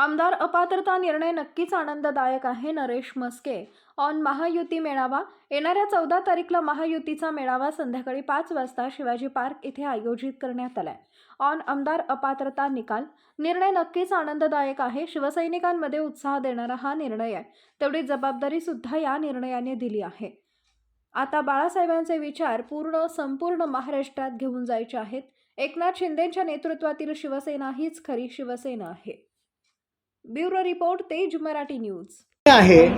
आमदार अपात्रता निर्णय नक्कीच आनंददायक आहे नरेश मस्के ऑन महायुती मेळावा. येणाऱ्या चौदा तारीखला महायुतीचा मेळावा संध्याकाळी पाच वाजता शिवाजी पार्क इथे आयोजित करण्यात आलाय. ऑन आमदार अपात्रता निकाल. निर्णय नक्कीच आनंददायक आहे शिवसैनिकांमध्ये उत्साह देणारा हा निर्णय आहे. तेवढी जबाबदारी सुद्धा या निर्णयाने दिली आहे. आता बाळासाहेबांचे विचार पूर्ण संपूर्ण महाराष्ट्रात घेऊन जायचे आहेत. एकनाथ शिंदेच्या नेतृत्वातील शिवसेना हीच खरी शिवसेना आहे. ब्युरो रिपोर्ट तेज मराठी न्यूज. आहे?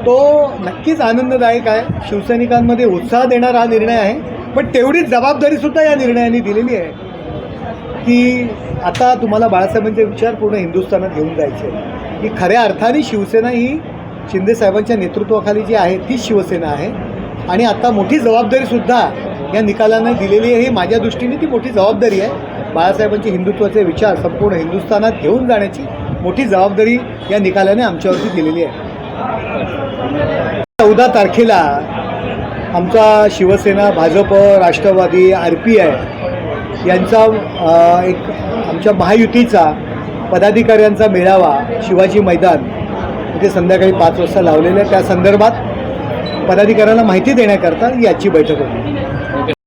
तो नक्कीच आनंददायक आहे. शिवसैनिकांमध्ये उत्साह देणारा हा निर्णय आहे. पण तेवढीच जबाबदारी सुद्धा या निर्णयाने दिलेली आहे. की आता तुम्हाला बाळासाहेबांचे विचार पूर्ण हिंदुस्थानात घेऊन जायचे की खऱ्या अर्थाने शिवसेना ही शिंदेसाहेबांच्या नेतृत्वाखाली जी आहे तीच शिवसेना आहे. आणि आता मोठी जबाबदारीसुद्धा या निकालाने दिलेली आहे. ही माझ्या दृष्टीने ती मोठी जबाबदारी आहे. बाळासाहेबांचे हिंदुत्वाचे विचार संपूर्ण हिंदुस्थानात घेऊन जाण्याची मोठी जबाबदारी या निकालाने आमच्यावरती दिलेली आहे. चौदा तारखेला आमचा Shivsena Bhajap Rashtrawadi R P I यांचा एक आमच्या महायुतीचा पदाधिकाऱ्यांचा मेळावा शिवाजी मैदान इथे संध्याकाळी पाच वाजता लावलेला आहे. त्या संदर्भात पदाधिकाऱ्यांना माहिती देण्याकरता याची बैठक होती